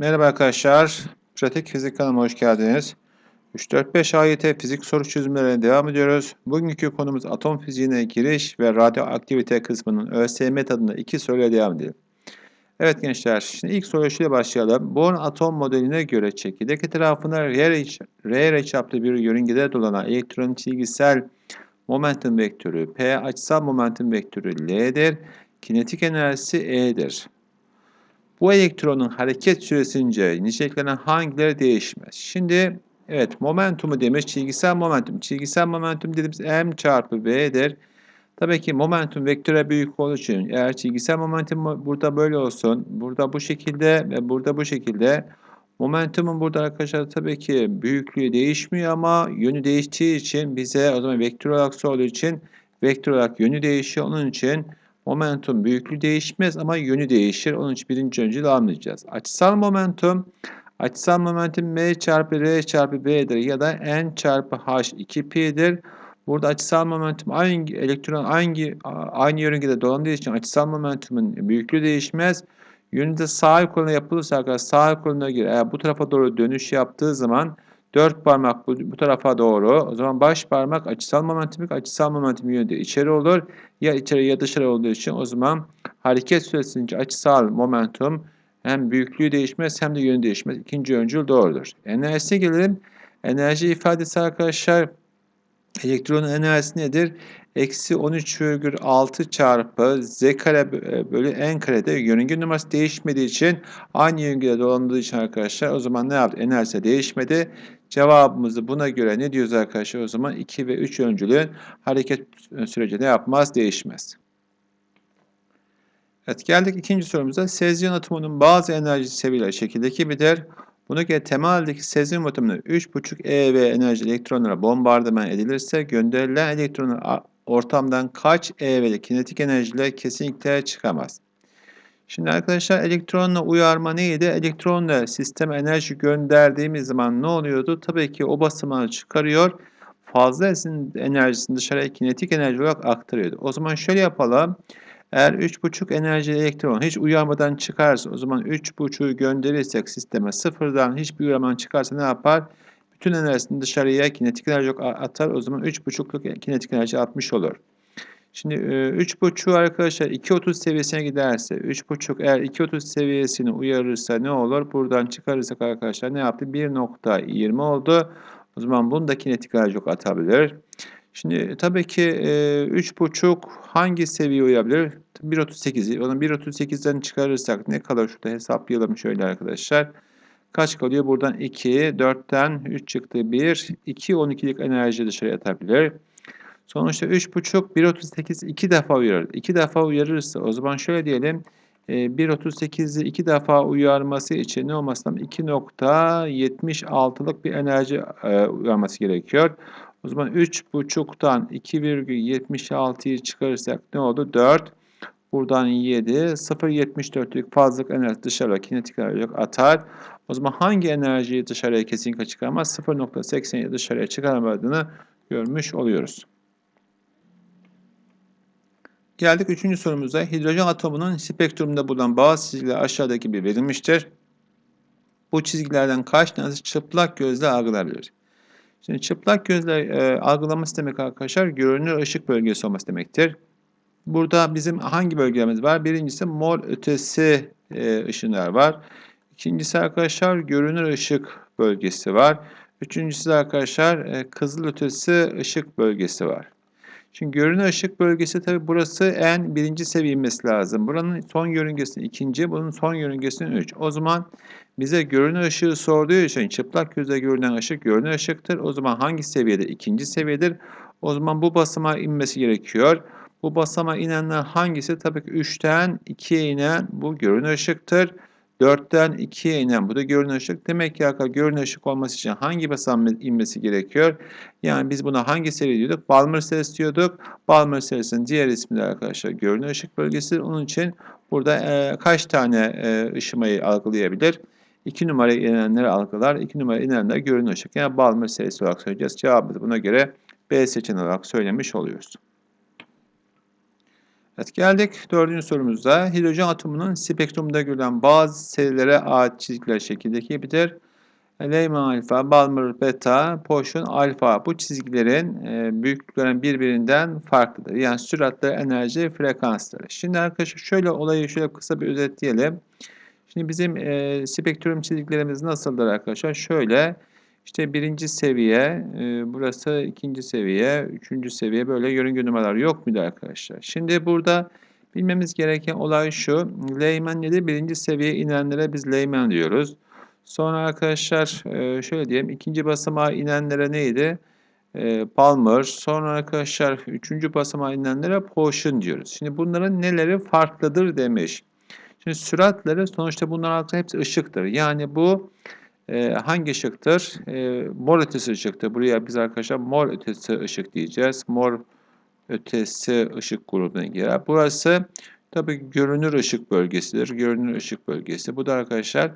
Merhaba arkadaşlar. Pratik Fizik kanalıma hoş geldiniz. 3-4-5 AYT fizik soru çözümlerine devam ediyoruz. Bugünkü konumuz atom fiziğine giriş ve radyoaktivite kısmının ÖSYM tadında iki soruyla devam edelim. Evet gençler, şimdi ilk soruya şöyle başlayalım. Bohr atom modeline göre çekirdek etrafına R, R çaplı bir yörüngede dolanan elektronun çizgisel momentum vektörü P, açısal momentum vektörü L'dir. Kinetik enerjisi E'dir. Bu elektronun hareket süresince niceliklerinden hangileri değişmez? Şimdi evet momentumu demiş çizgisel momentum. Çizgisel momentum dediğimiz m çarpı v'dir. Tabii ki momentum vektöre büyük olduğu için eğer çizgisel momentum burada böyle olsun, burada bu şekilde ve burada bu şekilde momentumun burada arkadaşlar tabii ki büyüklüğü değişmiyor ama yönü değiştiği için bize o zaman vektör olarak sorduğu için vektör olarak yönü değişiyor. Onun için Momentum büyüklüğü değişmez ama yönü değişir. Onun için birinci öncül almayacağız. Açısal momentum açısal momentum m çarpı r çarpı b'dir ya da n çarpı h 2p'dir. Burada açısal momentum aynı elektron aynı aynı yörüngede dolandığı için açısal momentumun büyüklüğü değişmez. Yönü de sağ koluna yapılırsa arkadaşlar sağ koluna göre eğer bu tarafa doğru dönüş yaptığı zaman Dört parmak bu, bu tarafa doğru. O zaman baş parmak açısal momentumik, açısal momentum yönünde içeri olur. Ya içeri ya dışarı olduğu için o zaman hareket süresince açısal momentum hem büyüklüğü değişmez hem de yönü değişmez. İkinci öncül doğrudur. Enerjisine gelelim. Enerji ifadesi arkadaşlar elektronun enerjisi nedir? Eksi 13,6 çarpı z kare bölü n karede yörünge numarası değişmediği için aynı yörüngede dolandığı için arkadaşlar o zaman ne yaptı? Enerjisi değişmedi. Cevabımızı buna göre ne diyoruz arkadaşlar? O zaman 2 ve 3 öncülüğün hareket süreci ne yapmaz? Değişmez. Evet geldik ikinci sorumuza. Sezyon atomunun bazı enerji seviyeleri şekildeki bilir. Buna göre temeldeki sezyon atomuna 3,5 eV enerji elektronlara bombardıman edilirse gönderilen elektronlar ortamdan kaç eV'lik kinetik enerjiyle kesinlikle çıkamaz. Şimdi arkadaşlar elektronla uyarma neydi? Elektronla sisteme enerji gönderdiğimiz zaman ne oluyordu? Tabii ki o basamağı çıkarıyor. Fazla enerjisini dışarıya kinetik enerji olarak aktarıyordu. O zaman şöyle yapalım. Eğer 3,5 enerji elektron hiç uyarmadan çıkarsa o zaman 3,5'u gönderirsek sisteme sıfırdan hiçbir uyarmadan çıkarsa ne yapar? Bütün enerjisini dışarıya kinetik enerji atar. O zaman 3,5'luk kinetik enerji atmış olur. Şimdi 3.5 arkadaşlar 2.30 seviyesine giderse 3.5 eğer 2.30 seviyesini uyarırsa ne olur? Buradan çıkarırsak arkadaşlar ne yaptı? 1.20 oldu. O zaman bunu da kinetik enerji atabilir. Şimdi tabii ki 3.5 hangi seviye uyabilir? 1.38'i. Onu 1.38'den çıkarırsak ne kadar şurada hesaplayalım şöyle arkadaşlar. Kaç kalıyor? Buradan 2, 4'ten 3 çıktı 1. 2, 12'lik enerji dışarıya atabilir. Sonuçta 3.5, 1.38 iki defa uyarır. İki defa uyarırsa o zaman şöyle diyelim. 1.38'i iki defa uyarması için ne olması lazım? 2.76'lık bir enerji uyarması gerekiyor. O zaman 3.5'tan 2,76'yı çıkarırsak ne oldu? 4. Buradan 7. 0.74'lük fazlalık enerji dışarıya kinetik enerji atar. O zaman hangi enerjiyi dışarıya kesinlikle çıkarmaz? 0.87 dışarıya çıkaramadığını görmüş oluyoruz. Geldik üçüncü sorumuza. Hidrojen atomunun spektrumunda bulunan bazı çizgiler aşağıdaki gibi verilmiştir. Bu çizgilerden kaç tanesi çıplak gözle algılanabilir? Şimdi çıplak gözle e, algılaması demek arkadaşlar görünür ışık bölgesi olması demektir. Burada bizim hangi bölgelerimiz var? Birincisi mol ötesi e, ışınlar var. İkincisi arkadaşlar görünür ışık bölgesi var. Üçüncüsü arkadaşlar e, kızıl ötesi ışık bölgesi var. Şimdi görünür ışık bölgesi tabi burası en birinci seviye inmesi lazım. Buranın son yörüngesinin ikinci, bunun son yörüngesinin üç. O zaman bize görünür ışığı sorduğu için çıplak gözle görünen ışık görünür ışıktır. O zaman hangi seviyede? İkinci seviyedir. O zaman bu basamağa inmesi gerekiyor. Bu basamağa inenler hangisi? Tabii ki 3'ten 2'ye inen bu görünür ışıktır. 4'ten 2'ye inen bu da görünür ışık. Demek ki arkadaşlar görünür ışık olması için hangi basamağın inmesi gerekiyor? Yani biz buna hangi seri diyorduk? Balmer serisi diyorduk. Balmer serisinin diğer ismi de arkadaşlar görünür ışık bölgesi. Onun için burada e, kaç tane e, ışımayı algılayabilir? 2 numara inenleri algılar. 2 numara inenler görünür ışık. Yani Balmer serisi olarak söyleyeceğiz. Cevabımızı buna göre B seçeneği olarak söylemiş oluyoruz. Evet geldik dördüncü sorumuza. Hidrojen atomunun spektrumda görülen bazı serilere ait çizgiler şekildeki gibidir. Lehman alfa, Balmer beta, Poisson alfa bu çizgilerin e, büyüklüklerin birbirinden farklıdır. Yani süratleri, enerji, frekansları. Şimdi arkadaşlar şöyle olayı şöyle kısa bir özetleyelim. Şimdi bizim e, spektrum çizgilerimiz nasıldır arkadaşlar? Şöyle işte birinci seviye, e, burası ikinci seviye, üçüncü seviye böyle yörünge numaralar yok muydu arkadaşlar? Şimdi burada bilmemiz gereken olay şu. Lehman nedir? Birinci seviyeye inenlere biz Lehman diyoruz. Sonra arkadaşlar e, şöyle diyelim ikinci basamağa inenlere neydi? E, Palmer. Sonra arkadaşlar üçüncü basamağa inenlere Potion diyoruz. Şimdi bunların neleri farklıdır demiş. Şimdi süratleri sonuçta bunların altında hepsi ışıktır. Yani bu e, hangi ışıktır? E, mor ötesi ışıktır. Buraya biz arkadaşlar mor ötesi ışık diyeceğiz. Mor ötesi ışık grubuna girer. Burası tabii görünür ışık bölgesidir. Görünür ışık bölgesi. Bu da arkadaşlar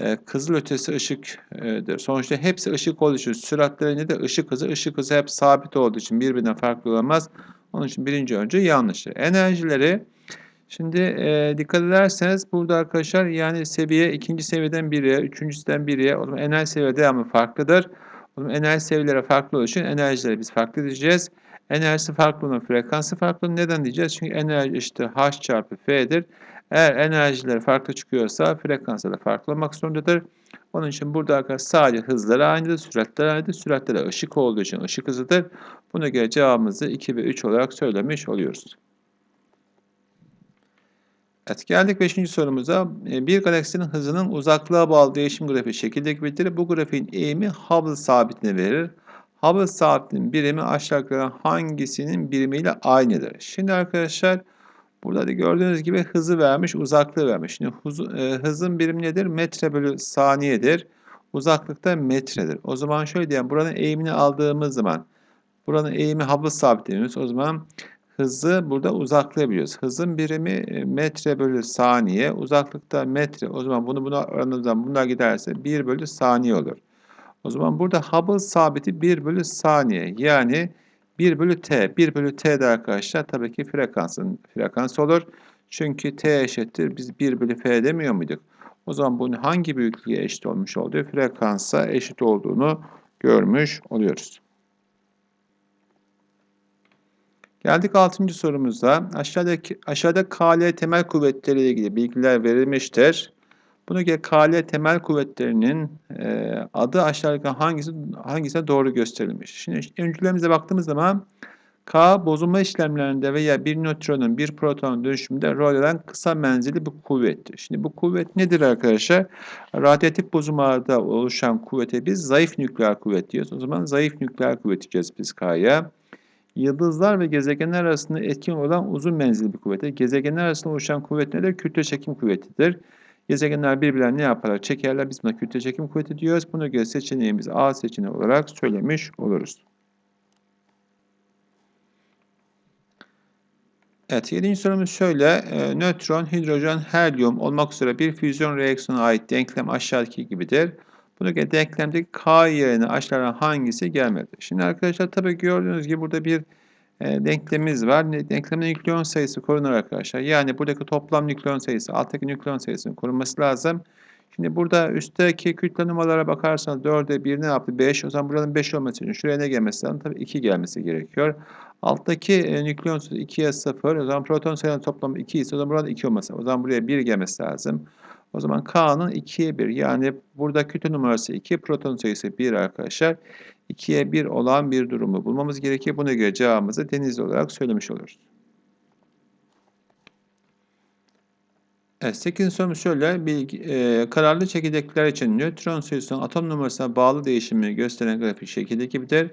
e, kızıl ötesi ışıktır. Sonuçta hepsi ışık olduğu için süratlerinde de ışık hızı, ışık hızı hep sabit olduğu için birbirinden farklı olamaz. Onun için birinci önce yanlıştır. Enerjileri Şimdi e, dikkat ederseniz burada arkadaşlar yani seviye ikinci seviyeden biriye, üçüncüsüden biriye o zaman enerji seviye devamı farklıdır. O zaman enerji seviyeleri farklı olduğu için enerjileri biz farklı diyeceğiz. Enerjisi farklı olan frekansı farklı. Neden diyeceğiz? Çünkü enerji işte H çarpı F'dir. Eğer enerjileri farklı çıkıyorsa frekansları da farklı olmak zorundadır. Onun için burada arkadaşlar sadece hızları aynıdır, süratleri aynıdır. Süratleri ışık olduğu için ışık hızıdır. Buna göre cevabımızı 2 ve 3 olarak söylemiş oluyoruz. Evet geldik 5. sorumuza. E, bir galaksinin hızının uzaklığa bağlı değişim grafiği şekilde gibidir. Bu grafiğin eğimi Hubble sabitini verir. Hubble sabitinin birimi aşağıdakilerden hangisinin birimiyle aynıdır? Şimdi arkadaşlar burada da gördüğünüz gibi hızı vermiş, uzaklığı vermiş. Şimdi hız, e, hızın birimi nedir? Metre bölü saniyedir. Uzaklık da metredir. O zaman şöyle diyelim. Buranın eğimini aldığımız zaman buranın eğimi Hubble sabitliyoruz. O zaman hızı burada uzaklayabiliyoruz. Hızın birimi e, metre bölü saniye. Uzaklıkta metre. O zaman bunu buna zaman bunlar giderse 1 bölü saniye olur. O zaman burada Hubble sabiti 1 bölü saniye. Yani 1 bölü t. 1 bölü t de arkadaşlar tabii ki frekansın frekans olur. Çünkü t eşittir. Biz 1 bölü f demiyor muyduk? O zaman bunun hangi büyüklüğe eşit olmuş oluyor? Frekansa eşit olduğunu görmüş oluyoruz. Geldik 6. sorumuza. Aşağıdaki aşağıda KL temel kuvvetleri ile ilgili bilgiler verilmiştir. Buna göre KL temel kuvvetlerinin e, adı aşağıdaki hangisi hangisine doğru gösterilmiş. Şimdi öncülerimize baktığımız zaman K bozulma işlemlerinde veya bir nötronun bir protonun dönüşümünde rol alan kısa menzilli bir kuvvettir. Şimdi bu kuvvet nedir arkadaşlar? Radyatif bozulmalarda oluşan kuvvete biz zayıf nükleer kuvvet diyoruz. O zaman zayıf nükleer kuvvet diyeceğiz biz K'ya. Yıldızlar ve gezegenler arasında etkin olan uzun menzilli bir kuvvettir. Gezegenler arasında oluşan kuvvet nedir? Kütle çekim kuvvetidir. Gezegenler birbirlerine ne yaparlar? Çekerler. Biz buna kütle çekim kuvveti diyoruz. Buna göre seçeneğimiz A seçeneği olarak söylemiş oluruz. Evet, yedinci sorumuz şöyle. E, nötron, hidrojen, helyum olmak üzere bir füzyon reaksiyona ait denklem aşağıdaki gibidir. Buna göre denklemdeki K yerine aşağıdan hangisi gelmedi? Şimdi arkadaşlar tabii gördüğünüz gibi burada bir e, denklemimiz var. Denklemin nükleon sayısı korunur arkadaşlar. Yani buradaki toplam nükleon sayısı, alttaki nükleon sayısının korunması lazım. Şimdi burada üstteki kütle numaralara bakarsanız 4'e 1 ne yaptı? 5. O zaman buranın 5 olması için şuraya ne gelmesi lazım? Tabii 2 gelmesi gerekiyor. Alttaki e, nükleon sayısı 2'ye 0. O zaman proton sayının toplamı 2 ise o zaman burada 2 olması. O zaman buraya 1 gelmesi lazım. O zaman K'nın 2'ye 1 yani burada kütle numarası 2, proton sayısı 1 arkadaşlar. 2'ye 1 olan bir durumu bulmamız gerekiyor. Buna göre cevabımızı deniz olarak söylemiş oluruz. Evet, 8. sorumuz şöyle. Bir, e, kararlı çekirdekler için nötron sayısının atom numarasına bağlı değişimini gösteren grafik şekildeki gibidir.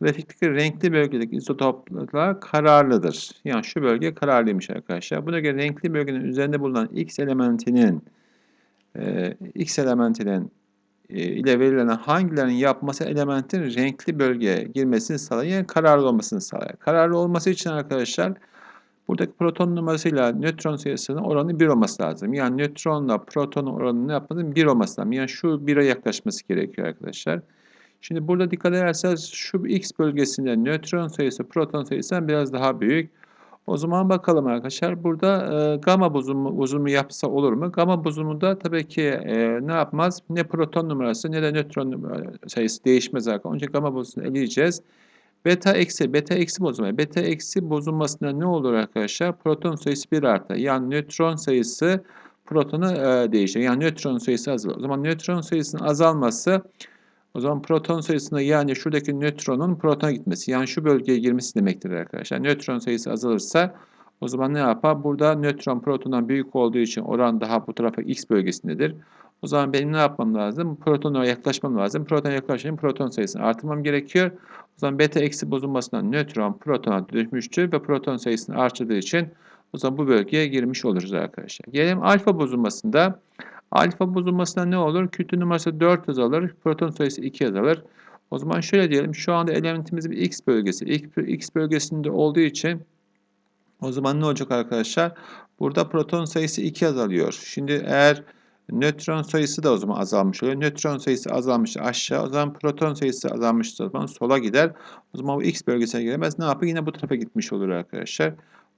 Grafikteki renkli bölgedeki izotoplar kararlıdır. Yani şu bölge kararlıymış arkadaşlar. Buna göre renkli bölgenin üzerinde bulunan X elementinin e, X elementinin e, ile verilen hangilerinin yapması elementin renkli bölgeye girmesini sağlar. Yani kararlı olmasını sağlar. Kararlı olması için arkadaşlar buradaki proton numarasıyla nötron sayısının oranı 1 olması lazım. Yani nötronla protonun oranı ne yapmadı? 1 olması lazım. Yani şu 1'e yaklaşması gerekiyor arkadaşlar. Şimdi burada dikkat ederseniz şu X bölgesinde nötron sayısı proton sayısından biraz daha büyük. O zaman bakalım arkadaşlar. Burada e, gama bozumu, bozumu yapsa olur mu? Gama bozumunda tabii ki e, ne yapmaz? Ne proton numarası ne de nötron numara- sayısı değişmez arkadaşlar. Önce gama bozumunu eleyeceğiz. Beta eksi, beta eksi bozulma. Beta eksi bozulmasında ne olur arkadaşlar? Proton sayısı 1 artar. Yani nötron sayısı protonu e, değişir. Yani nötron sayısı azalır. O zaman nötron sayısının azalması o zaman proton sayısına yani şuradaki nötronun protona gitmesi. Yani şu bölgeye girmesi demektir arkadaşlar. Nötron sayısı azalırsa o zaman ne yapar? Burada nötron protondan büyük olduğu için oran daha bu tarafa x bölgesindedir. O zaman benim ne yapmam lazım? Protona yaklaşmam lazım. Protona yaklaşayım. Proton sayısını artırmam gerekiyor. O zaman beta eksi bozulmasından nötron protona dönüşmüştür ve proton sayısını artırdığı için o zaman bu bölgeye girmiş oluruz arkadaşlar. Gelelim alfa bozulmasında. Alfa bozulmasında ne olur? Kütle numarası 4 azalır. Proton sayısı 2 azalır. O zaman şöyle diyelim. Şu anda elementimiz bir X bölgesi. X, bölgesinde olduğu için o zaman ne olacak arkadaşlar? Burada proton sayısı 2 azalıyor. Şimdi eğer nötron sayısı da o zaman azalmış oluyor. Nötron sayısı azalmış aşağı. O zaman proton sayısı azalmış o zaman sola gider. O zaman bu X bölgesine giremez. Ne yapıyor? Yine bu tarafa gitmiş olur arkadaşlar.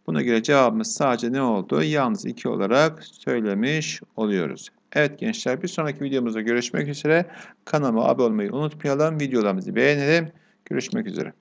Buna göre cevabımız sadece ne oldu? Yalnız 2 olarak söylemiş oluyoruz. Evet gençler bir sonraki videomuzda görüşmek üzere. Kanalıma abone olmayı unutmayalım. Videolarımızı beğenelim. Görüşmek üzere.